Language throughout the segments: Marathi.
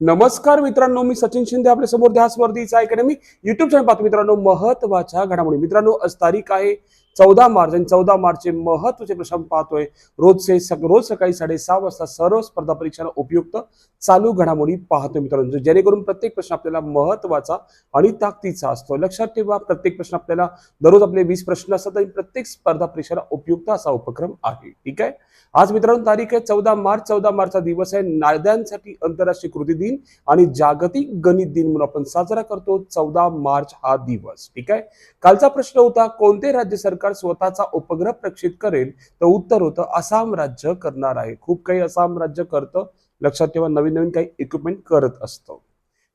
नमस्कार मित्रांनो मी सचिन शिंदे आपल्यासमोर ध्यास वर्धीचा अकॅडमी युट्यूब चॅनल पाहतो मित्रांनो महत्त्वाच्या घडामोडी. मित्रांनो आज तारीख आहे चौदा मार्च आणि चौदा मार्चचे महत्त्वाचे प्रश्न आपण पाहतोय. रोजचे सक- रोज सकाळी साडेसहा वाजता सर्व स्पर्धा परीक्षांना उपयुक्त चालू घडामोडी पाहतोय मित्रांनो. जेणेकरून प्रत्येक प्रश्न आपल्याला महत्त्वाचा आणि ताकदीचा असतो. लक्षात ठेवा प्रत्येक प्रश्न आपल्याला दररोज आपले वीस प्रश्न असतात आणि प्रत्येक स्पर्धा परीक्षेला उपयुक्त असा उपक्रम आहे. ठीक आहे? आज मित्रांनो तारीख आहे चौदा मार्च. चौदा मार्चचा दिवस आहे. नायद्यांसाठी आंतरराष्ट्रीय कृती दिन आणि जागतिक गणित दिन म्हणून आपण साजरा करतो. चौदा मार्च हा दिवस. ठीक आहे? कालचा प्रश्न होता कोणते राज्य सरकार स्वतःचा उपग्रह प्रक्षित करेल तर उत्तर होतं आसाम राज्य करणार आहे. खूप काही आसाम राज्य करतं. लक्षात ठेवा नवीन नवीन काही इक्विपमेंट करत असतं.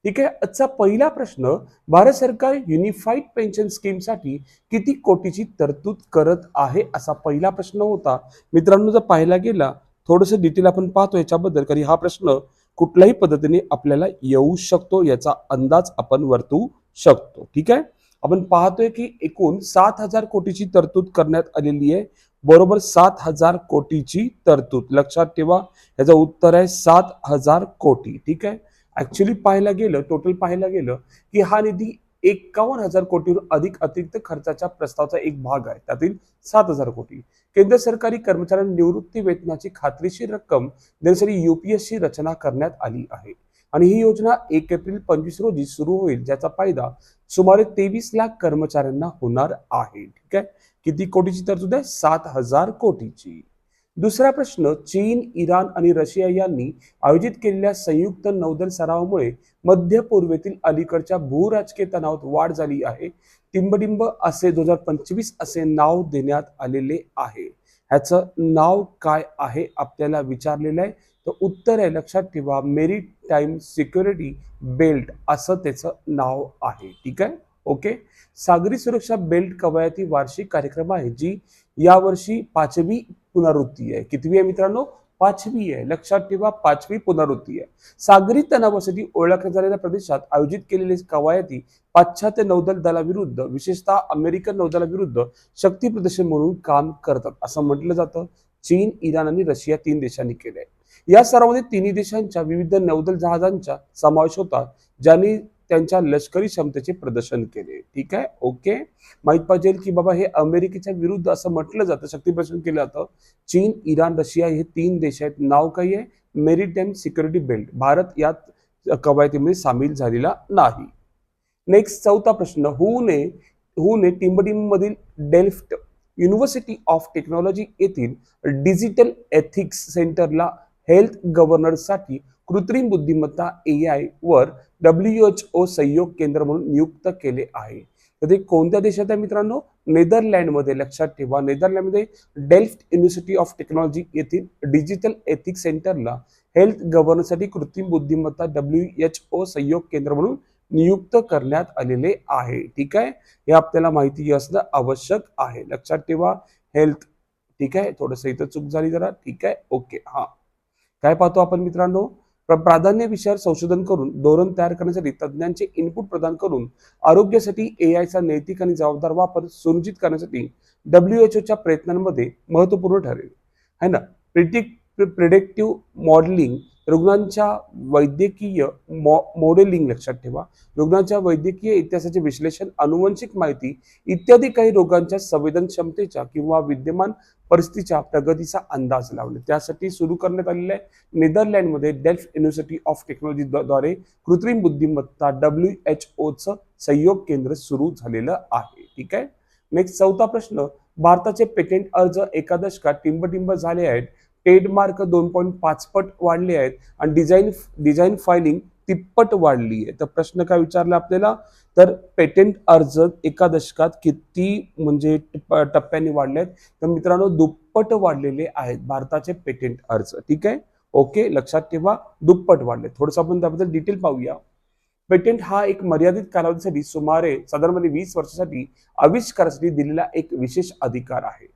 ठीक आहे? आजचा पहिला प्रश्न भारत सरकार युनिफाईड पेन्शन स्कीमसाठी किती कोटीची तरतूद करत आहे असा पहिला प्रश्न होता. मित्रांनो जर पाहायला गेला थोडंसं डिटेल आपण पाहतो याच्याबद्दल कारण हा प्रश्न कुठल्याही पद्धतीने आपल्याला येऊ शकतो याचा अंदाज आपण वर्तवू शकतो. ठीक आहे? आपण पाहतोय की एकूण सात हजार कोटीची तरतूद करण्यात आलेली आहे. बरोबर सात हजार कोटीची तरतूद. लक्षात ठेवा याचं उत्तर आहे सात हजार कोटी. ठीक आहे? ऍक्च्युली पाहायला गेलं टोटल पाहायला गेलं की हा निधी एकावन्न हजार कोटीहून अधिक अतिरिक्त खर्चाच्या प्रस्तावाचा एक भाग आहे. त्यातील सात हजार कोटी. केंद्र सरकारी कर्मचाऱ्यांना निवृत्ती वेतनाची खात्रीशीर रक्कम देण्यासाठी युपीएसची रचना करण्यात आली आहे. आणि ही योजना एक एप्रिल पंचवीस रोजी सुरू होईल ज्याचा फायदा सुमारे तेवीस लाख कर्मचाऱ्यांना होणार आहे. ठीक आहे? किती कोटीची तरतूद आहे? सात हजार कोटीची. दुसरा प्रश्न चीन इराण आणि रशिया यांनी आयोजित केलेल्या संयुक्त नौदल सरावामुळे मध्य पूर्वेतील अलीकडच्या भूराजकीय तणावात वाढ झाली आहे. टिंबडिंब असे दोन हजार पंचवीस असे नाव देण्यात आलेले आहे. ह्याचं नाव काय आहे? आपल्याला विचारलेलं आहे. तर उत्तर आहे लक्षात ठेवा मेरी टाईम सिक्युरिटी बेल्ट असं त्याचं नाव आहे. ठीक आहे? ओके सागरी सुरक्षा बेल्ट कवायती वार्षिक कार्यक्रम आहे जी यावर्षी पाचवी पुनरावृत्ती आहे. कितवी आहे मित्रांनो? पाचवी आहे. लक्षात ठेवा पाचवी पुनरावृत्ती आहे. सागरी तणावासाठी ओळखल्या जाणाऱ्या प्रदेशात आयोजित केलेले कवायती पाश्चात्य नौदल दलाविरुद्ध विशेषतः अमेरिकन नौदलाविरुद्ध शक्ती प्रदर्शन म्हणून काम करतात. असं म्हटलं जातं. चीन इराण आणि रशिया तीन देशांनी केलंय. या सरावामध्ये तिन्ही देशांच्या विविध नौदल जहाजांचा समावेश होता ज्यांनी त्यांच्या लष्करी क्षमतेचे प्रदर्शन केले. ठीक आहे? ओके माहीत पाहिजे की बाबा हे अमेरिकेच्या विरुद्ध असं म्हटलं जातं शक्ती प्रदर्शन केलं जातं. चीन इराण रशिया हे तीन देश आहेत. नाव काही आहे? मेरीटाईम सिक्युरिटी बेल्ट भारत यात कवायतीमध्ये सामील झालेला नाही. नेक्स्ट चौथा प्रश्न. हुने हुने टिंबडिंबमधील डेल्फ्ट युनिव्हर्सिटी ऑफ टेक्नॉलॉजी येथील डिजिटल एथिक्स सेंटरला हेल्थ गव्हर्नरसाठी कृत्रिम बुद्धिमत्ता ए आय वर डब्ल्यू एच ओ सहयोग केंद्र म्हणून नियुक्त केले आहे. तर ते कोणत्या देशात आहे मित्रांनो? नेदरलँडमध्ये लक्षात ठेवा. नेदरलँडमध्ये डेल्फ्ट युनिव्हर्सिटी ऑफ टेक्नॉलॉजी येथील डिजिटल एथिक्स सेंटरला हेल्थ गव्हर्नरसाठी कृत्रिम बुद्धिमत्ता डब्ल्यू एच ओ सहयोग केंद्र म्हणून नियुक्त करण्यात आलेले आहे. ठीक आहे? हे आपल्याला माहिती असणं आवश्यक आहे. लक्षात ठेवा. हेल्थ ठीक आहे? थोडंसं इथं चूक झाली जरा. ठीक आहे? ओके. हा. काय पाहतो आपण मित्रांनो? प्र- प्राधान्य विषयावर संशोधन करून धोरण तयार करण्यासाठी तज्ज्ञांचे इनपुट प्रदान करून आरोग्यासाठी ए आयचा नैतिक आणि जबाबदार वापर सुनिश्चित करण्यासाठी डब्ल्यू एच ओच्या प्रयत्नांमध्ये महत्त्वपूर्ण ठरेल. है ना? प्रिटिक प्रिडिक्टिव्ह मॉडेलिंग रुग्णांच्या वैद्यकीय मॉ मॉडेलिंग लक्षात ठेवा. रुग्णांच्या वैद्यकीय इतिहासाचे विश्लेषण अनुवंशिक माहिती इत्यादी काही रोगांच्या संवेदन क्षमतेच्या किंवा विद्यमान परिस्थितीच्या प्रगतीचा अंदाज लावणे त्यासाठी सुरू करण्यात आलेले आहे नेदरलँडमध्ये डेल्फ युनिव्हर्सिटी ऑफ टेक्नॉलॉजी द्वारे कृत्रिम बुद्धिमत्ता डब्ल्यू एच ओचं सहयोग केंद्र सुरू झालेलं आहे. ठीक आहे? नेक्स्ट चौथा प्रश्न भारताचे पेटेंट अर्ज एका दशकात टिंबटिंब झाले आहेत? ट्रेडमार्क दोन पॉईंट पाच पट वाढले आहेत आणि डिझाईन डिझाईन फायलिंग तिप्पट वाढली आहे. तर प्रश्न काय विचारला आपल्याला? तर पेटेंट अर्ज एका दशकात किती म्हणजे टप्प- टप्प्यांनी वाढले आहेत? तर मित्रांनो दुप्पट वाढलेले आहेत भारताचे पेटेंट अर्ज. ठीक आहे? ओके लक्षात ठेवा दुप्पट वाढले थोडंसं आपण त्याबद्दल डिटेल पाहूया. पेटेंट हा एक मर्यादित कालावधीसाठी सुमारे साधारणपणे वीस वर्षासाठी आविष्कारासाठी दिलेला एक विशेष अधिकार आहे.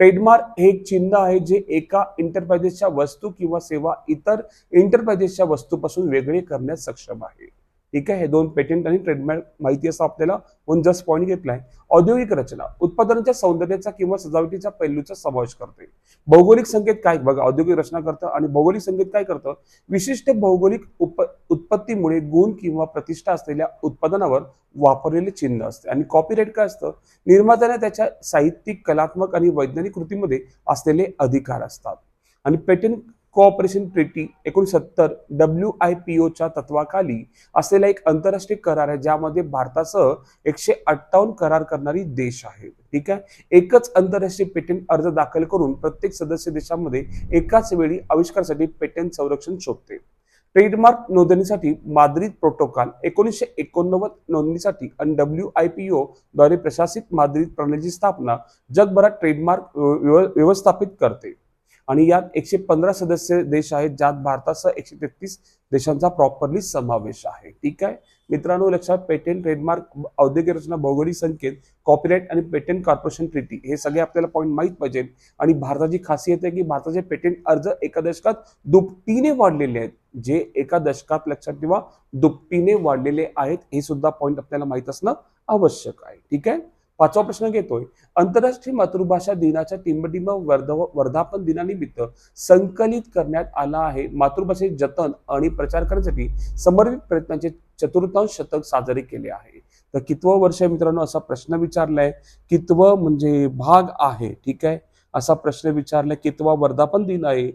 ट्रेडमार्क हे एक चिन्ह आहे जे एका इंटरप्राइजेसच्या वस्तू किंवा सेवा इतर इंटरप्राइजेसच्या वस्तूपासून वेगळे करण्यास सक्षम आहे. ठीक आहे? हे दोन पेटंट आणि ट्रेडमार्क माहिती असं आपल्याला वन जस्ट पॉईंट घेतलाय. औद्योगिक रचना उत्पादनाच्या सौंदर्याचा किंवा सजावटीच्या पैलूचा समावेश करते. भौगोलिक संकेत काय? बघा औद्योगिक रचना करतं आणि भौगोलिक संकेत काय करतं? विशिष्ट भौगोलिक उप उत्पत्तीमुळे गुण किंवा प्रतिष्ठा असलेल्या उत्पादनावर वापरलेले चिन्ह असते. आणि कॉपीराईट काय असतं? निर्मात्याने त्याच्या साहित्यिक कलात्मक आणि वैज्ञानिक कृतीमध्ये असलेले अधिकार असतात. आणि पेटंट कोऑपरेशन ट्रिटी एकोणीसशे सत्तर डब्ल्यू आय पी ओच्या तत्वाखाली असलेला एक आंतरराष्ट्रीय करार आहे ज्यामध्ये भारतासह एकशे अठ्ठावन्न करार करणारी देश आहे. ठीक आहे? एकच आंतरराष्ट्रीय पेटंट अर्ज दाखल करून प्रत्येक सदस्य देशामध्ये एकाच वेळी आविष्कारासाठी पेटंट संरक्षण शोधते. ट्रेडमार्क नोंदणीसाठी माद्रिद प्रोटोकॉल एकोणीसशे एकोणनव्वद नोंदणीसाठी आणि डब्ल्यू आय पी ओ द्वारे प्रशासित माद्रिद प्रणालीची स्थापना जगभरात ट्रेडमार्क व्यव- व्यवस्थापित करते. आणि यात एकशे पंधरा सदस्य देश आहेत ज्यात भारतासह एकशे तेहतीस देशांचा प्रॉपरली समावेश आहे. ठीक आहे? मित्रांनो लक्षात पेटंट ट्रेडमार्क औद्योगिक रचना भौगोलिक संकेत कॉपीराईट आणि पेटंट कॉर्पोरेशन ट्रिटी हे सगळे आपल्याला पॉईंट माहीत पाहिजे. आणि भारताची खासियत आहे की भारताचे पेटंट अर्ज एका दशकात दुपटीने वाढलेले आहेत. जे एका दशकात लक्षात ठेवा दुपटीने वाढलेले आहेत हे सुद्धा पॉईंट आपल्याला माहीत असणं आवश्यक आहे. ठीक आहे? पाचवा प्रश्न घेतोय. आंतरराष्ट्रीय मातृभाषा दिनाच्या टिंबटिंब वर्ध वर्धापन दिनानिमित्त संकलित करण्यात आला आहे. मातृभाषेचे जतन आणि प्रचार करण्यासाठी समर्पित प्रयत्नांचे चतुर्थांश शतक साजरे केले आहे. तर कितवं वर्ष मित्रांनो? असा प्रश्न विचारलाय. कितवं म्हणजे भाग आहे? ठीक आहे? असा प्रश्न विचारलाय. कितवा वर्धापन दिन आहे?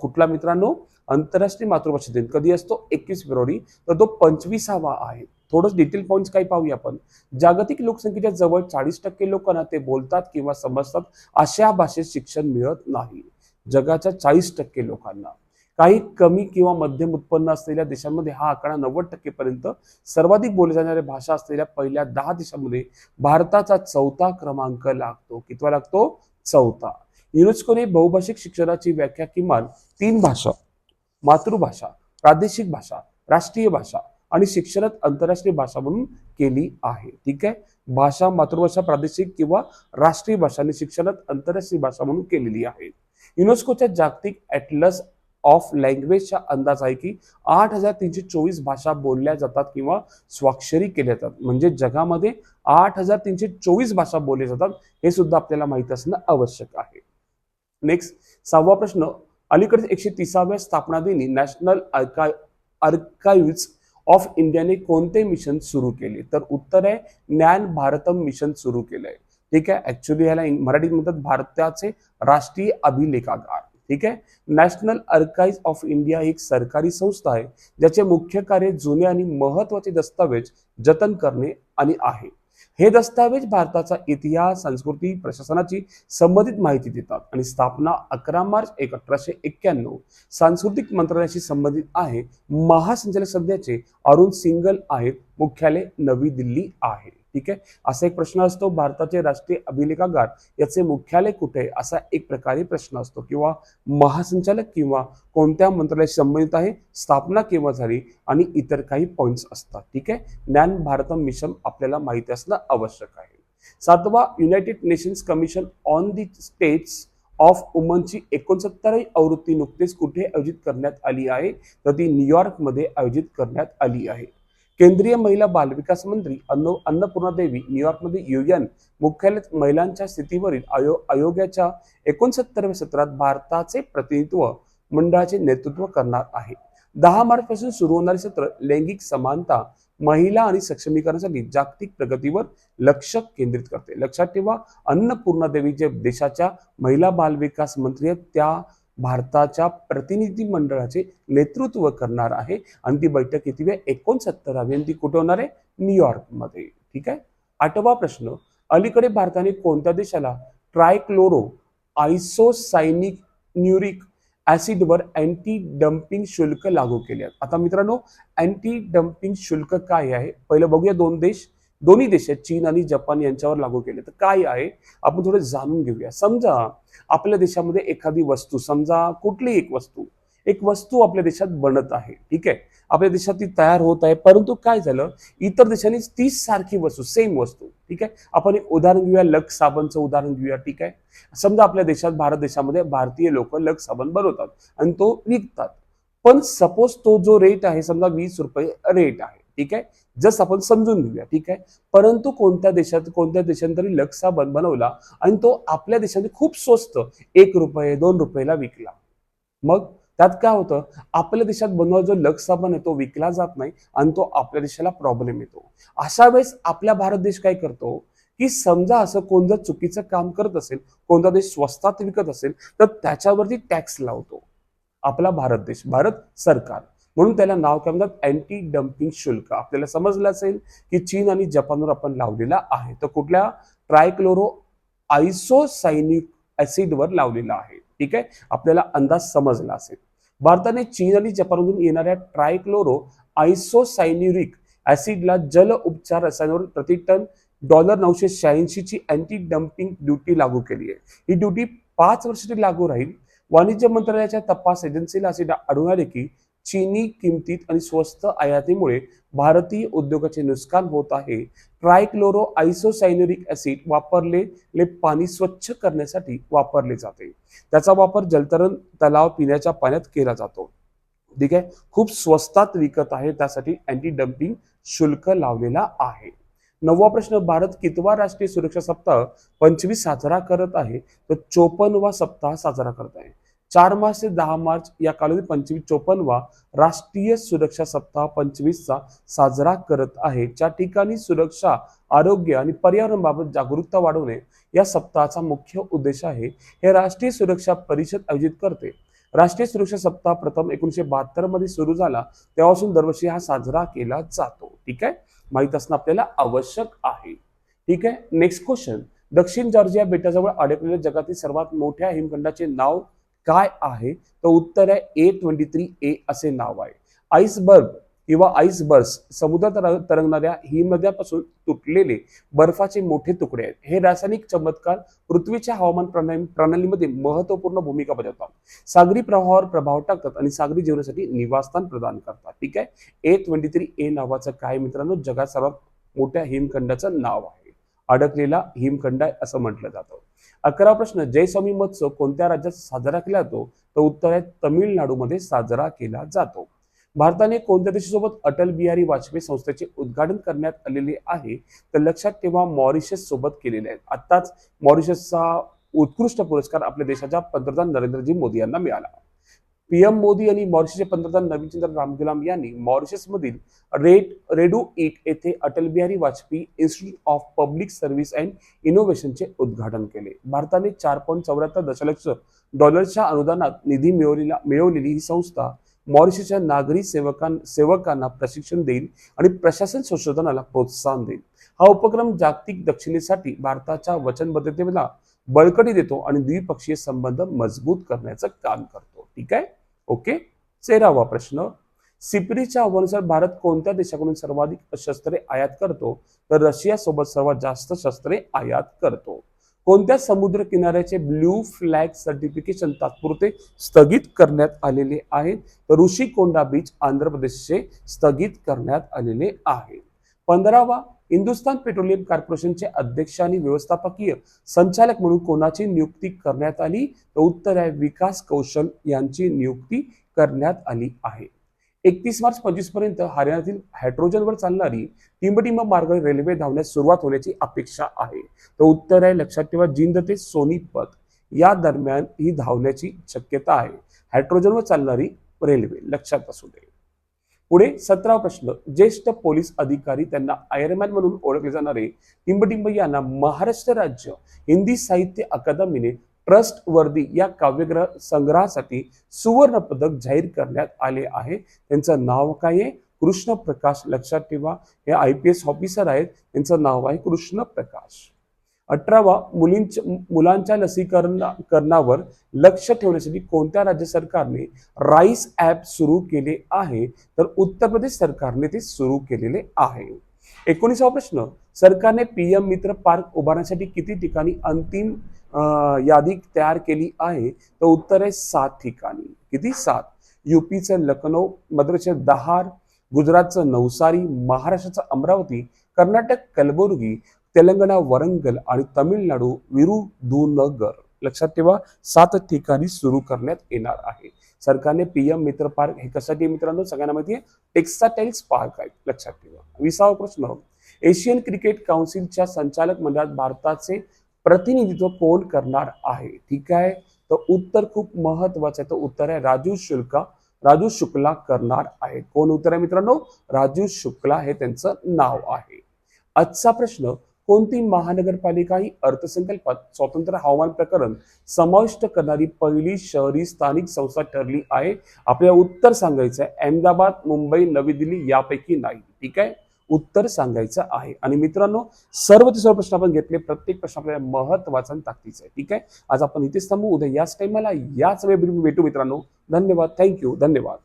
कुठला मित्रांनो? आंतरराष्ट्रीय मातृभाषा दिन. कधी असतो? एकवीस फेब्रुवारी. तर तो पंचवीसावा आहे. थोडं डिटेल पॉईंट्स काही पाहूया आपण. जागतिक लोकसंख्येच्या जवळ चाळीस टक्के लोकांना ते बोलतात किंवा समजतात अशा भाषेत शिक्षण मिळत नाही. जगाच्या चाळीस टक्के लोकांना. काही कमी किंवा मध्यम उत्पन्न असलेल्या देशांमध्ये हा आकडा नव्वद टक्केपर्यंत सर्वाधिक बोलली जाणाऱ्या भाषा असलेल्या पहिल्या दहा देशांमध्ये भारताचा चौथा क्रमांक लागतो. कितवा लागतो? चौथा. युनेस्कोने बहुभाषिक शिक्षणाची व्याख्या किमान तीन भाषा मातृभाषा प्रादेशिक भाषा राष्ट्रीय भाषा आणि शिक्षणात आंतरराष्ट्रीय भाषा म्हणून केली आहे. ठीक आहे? भाषा मातृभाषा प्रादेशिक किंवा राष्ट्रीय भाषा आणि शिक्षणात आंतरराष्ट्रीय भाषा म्हणून केलेली आहे. युनेस्कोच्या जागतिक ॲटलस ऑफ लँग्वेजचा अंदाज आहे की आठ हजार तीनशे चोवीस भाषा बोलल्या जातात किंवा स्वाक्षरी केल्या जातात. म्हणजे जगामध्ये आठ हजार तीनशे चोवीस भाषा बोलल्या जातात हे सुद्धा आपल्याला माहीत असणं आवश्यक आहे. नेक्स्ट सहावा प्रश्न. अलीकडे एकशे तिसाव्या स्थापना दिनी नॅशनल अर्का अर्काइव्ज ऑफ इंडियाने कोणते मिशन सुरू केले? तर उत्तर आहे ज्ञान भारतम मिशन सुरू केलंय. ठीक आहे? ऍक्च्युली ह्याला मराठीत म्हणतात भारताचे राष्ट्रीय अभिलेखागार. ठीक आहे? नॅशनल अर्काईज ऑफ इंडिया ही एक सरकारी संस्था आहे ज्याचे मुख्य कार्य जुने आणि महत्त्वाचे दस्तावेज जतन करणे आणि आहे. हे दस्तावेज भारताचा इतिहास संस्कृती प्रशासनाची संबंधित माहिती देतात आणि स्थापना अकरा मार्च एक अठराशे एक्क्याण्णव सांस्कृतिक मंत्रालयाशी संबंधित आहे. महासंचालक सध्याचे अरुण सिंगल आहेत. मुख्यालय नवी दिल्ली आहे. ठीक आहे? असा एक प्रश्न असतो भारताचे राष्ट्रीय अभिलेखागार याचे मुख्यालय कुठे असा एक प्रकारे प्रश्न असतो. किंवा महासंचालक किंवा कोणत्या मंत्रालयाशी संबंधित आहे स्थापना केव्हा झाली आणि इतर काही पॉइंट्स असतात. ठीक आहे? ज्ञान भारतम मिशन आपल्याला माहिती असणं आवश्यक आहे. सातवा United Nations commission on the status of वुमनची एकोणसत्तरावी आवृत्ती नुकतेच कुठे आयोजित करण्यात आली आहे? तर ती न्यूयॉर्कमध्ये आयोजित करण्यात आली आहे. केंद्रीय महिला बालविकास मंत्री अन्न अन्नपूर्णा देवी न्यूयॉर्कमध्ये युएन मुख्यालयात महिलांच्या स्थितीवरील आयो आयोगाच्या एकोणसत्तरव्या सत्रात भारताचे प्रतिनिधित्व मंडळाचे नेतृत्व करणार आहे. दहा मार्च पासून सुरू होणारे सत्र लैंगिक समानता महिला आणि सक्षमीकरणासाठी जागतिक प्रगतीवर लक्ष केंद्रित करते. लक्षात ठेवा अन्नपूर्णा देवी जे देशाच्या महिला बालविकास मंत्री आहेत त्या भारताच्या प्रतिनिधी मंडळाचे नेतृत्व करणार आहे. आणि ती बैठक किती आहे एकोणसत्तरावी आणि ती कुठे होणार आहे? न्यूयॉर्कमध्ये ठीक आहे? आठवा प्रश्न. अलीकडे भारताने कोणत्या देशाला ट्रायक्लोरो आयसोसायनिक न्युरिक ऍसिडवर अँटी डम्पिंग शुल्क लागू केले आहेत? आता मित्रांनो अँटी डम्पिंग शुल्क काय आहे? पहिलं बघूया दोन देश. दोन्ही देश आहेत चीन आणि जपान यांच्यावर लागू केले. तर काय आहे? आपण थोडं जाणून घेऊया. समजा आपल्या देशामध्ये एखादी वस्तू समजा कुठली एक वस्तू एक वस्तू आपल्या देशात बनत आहे ठीक आहे? आपल्या देशात ती तयार होत आहे परंतु काय झालं? इतर देशांनी तीच सारखी वस्तू सेम वस्तू ठीक आहे? आपण एक उदाहरण घेऊया लक्स साबणचं उदाहरण घेऊया ठीक आहे? समजा आपल्या देशात भारत देशामध्ये भारतीय लोक लक्स साबण बनवतात आणि तो विकतात. पण सपोज तो जो रेट आहे समजा वीस रुपये रेट आहे ठीक आहे? जस्ट आपण समजून घेऊया ठीक आहे? परंतु कोणत्या देशात कोणत्या देशाने तरी लक्सा साबण बनवला आणि तो आपल्या देशाने खूप स्वस्त एक रुपये दोन रुपयाला विकला. मग त्यात काय होतं? आपल्या देशात बनवा जो लक्स साबण आहे तो विकला जात नाही आणि तो आपल्या देशाला प्रॉब्लेम येतो. अशा वेळेस आपला भारत देश काय करतो? की समजा असं कोण जर चुकीचं काम करत असेल कोणता देश स्वस्तात विकत असेल तर त्याच्यावरती टॅक्स लावतो. आपला भारत देश भारत सरकार. म्हणून त्याला नाव काय म्हणतात? अँटी डम्पिंग शुल्क. आपल्याला समजलं असेल की चीन आणि जपानवर आपण लावलेला आहे. तर कुठल्या? ट्रायक्लोरो आयसोसायनिक ऍसिडवर लावलेला आहे. ठीक आहे? आपल्याला अंदाज समजला असेल. भारताने चीन आणि जपानमधून येणाऱ्या ट्रायक्लोरो आयसोसायन्युरिक ऍसिडला जल उपचार रसायनावर प्रति टन डॉलर नऊशे शहाऐंशी ची अँटी डम्पिंग ड्युटी लागू केली आहे. ही ड्युटी पाच वर्षाची लागू राहील. वाणिज्य मंत्रालयाच्या तपास एजन्सीला असे आढळून आले की चीनी किमतीत आणि स्वस्त आयातीमुळे भारतीय उद्योगाचे नुकसान होत आहे. ट्रायक्लोरो आयसोसायनोरिक ऍसिड वापरलेले पाणी स्वच्छ करण्यासाठी वापरले जाते. त्याचा वापर जलतरण तलाव पिण्याच्या पाण्यात केला जातो. ठीक आहे? खूप स्वस्तात विकत आहे त्यासाठी अँटी डम्पिंग शुल्क लावलेला आहे. नववा प्रश्न भारत कितवा राष्ट्रीय सुरक्षा सप्ताह पंचवीस साजरा करत आहे? तर चोपन्नवा सप्ताह साजरा करत आहे. चार मार्च ते दहा मार्च या कालावधीत पंचवीस चोपन्नवा राष्ट्रीय सुरक्षा सप्ताह पंचवीसचा साजरा करत आहे. ज्या ठिकाणी सुरक्षा आरोग्य आणि पर्यावरणाबाबत जागरूकता वाढवणे या सप्ताहाचा मुख्य उद्देश आहे हे राष्ट्रीय सुरक्षा परिषद आयोजित करते. राष्ट्रीय सुरक्षा सप्ताह प्रथम एकोणीशे बहात्तरमध्ये सुरू झाला. तेव्हापासून दरवर्षी हा साजरा केला जातो. ठीक आहे? माहीत असणं आपल्याला आवश्यक आहे. ठीक आहे? नेक्स्ट क्वेश्चन दक्षिण जॉर्जिया बेटाजवळ अडकलेल्या जगातील सर्वात मोठ्या हिमखंडाचे नाव काय आहे? तर उत्तर आहे ए ट्वेंटी थ्री ए असे नाव आहे. आईसबर्ग किंवा आईसबर्स समुद्र तर- तरंगणाऱ्या हिमनद्यापासून तुटलेले बर्फाचे मोठे तुकडे आहेत. हे रासायनिक चमत्कार पृथ्वीच्या हवामान प्रणाली प्रणालीमध्ये महत्त्वपूर्ण भूमिका बजावतात. सागरी प्रवाहावर प्रभाव टाकतात आणि सागरी जीवनासाठी निवासस्थान प्रदान करतात. ठीक आहे? ए ट्वेंटी थ्री ए नावाचं काय मित्रांनो? जगात सर्वात मोठ्या हिमखंडाचं नाव आहे. अडकलेला हिमखंड आहे असं म्हटलं जातं. अकरा प्रश्न. जयस्वामी महोत्सव कोणत्या राज्यात साजरा केला जातो? तर उत्तर आहे तमिळनाडूमध्ये साजरा केला जातो. भारताने कोणत्या देशासोबत अटल बिहारी वाजपेयी संस्थेचे उद्घाटन करण्यात आलेले आहे? तर लक्षात ठेवा मॉरिशस सोबत केलेले आहेत. आत्ताच मॉरिशसचा उत्कृष्ट पुरस्कार आपल्या देशाच्या पंतप्रधान नरेंद्रजी मोदी यांना मिळाला. पीएम मोदी आणि मॉरिशसचे पंतप्रधान नवीनचंद्र रामगुलाम यांनी मॉरिशसमधील रेड रेडू इट येथे Atal Bihari Vajpayee institute of public service and इनोव्हेशनचे उद्घाटन केले. भारताने चार पॉईंट चौऱ्याहत्तर दशलक्ष डॉलरच्या अनुदानात निधी मिळवलेला मिळवलेली ही संस्था मॉरिशसच्या नागरी सेवकां सेवकांना प्रशिक्षण देईल आणि प्रशासन संशोधनाला प्रोत्साहन देईल. हा उपक्रम जागतिक दक्षिणेसाठी भारताच्या वचनबद्धतेला बळकटी देतो आणि द्विपक्षीय संबंध मजबूत करण्याचं काम करतो. ठीक आहे? ओके? तेरावा प्रश्न. सिपरीच्या आव्हानुसार भारत कोणत्या देशाकडून सर्वाधिक शस्त्रे आयात करतो? तर रशिया सोबत सर्वात जास्त शस्त्रे आयात करतो. कोणत्या समुद्र किनाऱ्याचे ब्ल्यू फ्लॅग सर्टिफिकेशन तात्पुरते स्थगित करण्यात आलेले आहेत? तर ऋषिकोंडा बीच आंध्र प्रदेशचे स्थगित करण्यात आलेले आहे. पंधरावा हिंदुस्थान पेट्रोलियम कॉर्पोरेशनचे अध्यक्ष आणि व्यवस्थापकीय संचालक म्हणून कोणाची नियुक्ती करण्यात आली? तर उत्तर आहे विकास कौशल यांची नियुक्ती करण्यात आली आहे. एकतीस मार्च पंचवीसपर्यंत हरियाणातील हायड्रोजनवर चालणारी टिंबटिंब मार्ग रेल्वे धावण्यास सुरुवात होण्याची अपेक्षा आहे. तर उत्तर आहे लक्षात ठेवा जिंद ते सोनीपत या दरम्यान ही धावण्याची शक्यता आहे. हायड्रोजनवर चालणारी रेल्वे लक्षात असू दे. पुढे सतरा प्रश्न ज्येष्ठ पोलीस अधिकारी त्यांना आयरमॅन म्हणून ओळखले जाणारे टिंबटिंब यांना महाराष्ट्र राज्य हिंदी साहित्य अकादमीने ट्रस्ट वर्दी या काव्यग्रह संग्रहासाठी सुवर्ण पदक जाहीर करण्यात आले आहे. त्यांचं नाव काय आहे? कृष्ण प्रकाश लक्षात ठेवा. हे आय पी एस ऑफिसर आहेत. त्यांचं नाव आहे कृष्ण प्रकाश अठरावा मुलींच्या मुलांच्या लसीकरण करणावर लक्ष ठेवण्यासाठी कोणत्या राज्य सरकारने राईस ॲप सुरू केले आहे? तर उत्तर प्रदेश सरकारने ते सुरू केलेले आहे. एकोणीसावा प्रश्न सरकारने पीएम मित्र पार्क उभारण्यासाठी किती ठिकाणी अंतिम यादी तयार केली आहे? तर उत्तर आहे सात ठिकाणी. किती? सात. युपीचं लखनौ मध्यप्रदेशचं दहार गुजरातचं नवसारी महाराष्ट्राचं अमरावती कर्नाटक कलबुर्गी तेलंगणा वरंगल आणि तमिळनाडू विरुदुनगर लक्षात ठेवा सात ठिकाणी सुरू करण्यात येणार आहे. सरकारने पीएम मित्र पार्क हे कशासाठी आहे मित्रांनो? सगळ्यांना माहिती आहे टेक्साटाईल्स पार्क आहे. लक्षात ठेवा. विसावा प्रश्न. एशियन क्रिकेट काउन्सिलच्या संचालक मंडळात भारताचे प्रतिनिधित्व कोण करणार आहे? ठीक आहे? तर उत्तर खूप महत्वाचं आहे. तर उत्तर आहे राजू शुल्का. राजू शुक्ला करणार आहे. कोण उत्तर आहे मित्रांनो? राजू शुक्ला हे त्यांचं नाव आहे. आजचा प्रश्न कोणती महानगरपालिका ही अर्थसंकल्पात स्वतंत्र हवामान प्रकरण समाविष्ट करणारी पहिली शहरी स्थानिक संस्था ठरली आहे. आपल्याला उत्तर सांगायचं आहे अहमदाबाद मुंबई नवी दिल्ली यापैकी नाही. ठीक आहे? उत्तर सांगायचं आहे. आणि मित्रांनो सर्व ते सर्व प्रश्न आपण घेतले. प्रत्येक प्रश्न आपल्याला महत्त्वाचा आणि ताकदीचा आहे. ठीक आहे? आज आपण इथेच थांबू. उद्या याच टाइमला याच वेळी भेटू मित्रांनो. धन्यवाद. थँक्यू धन्यवाद.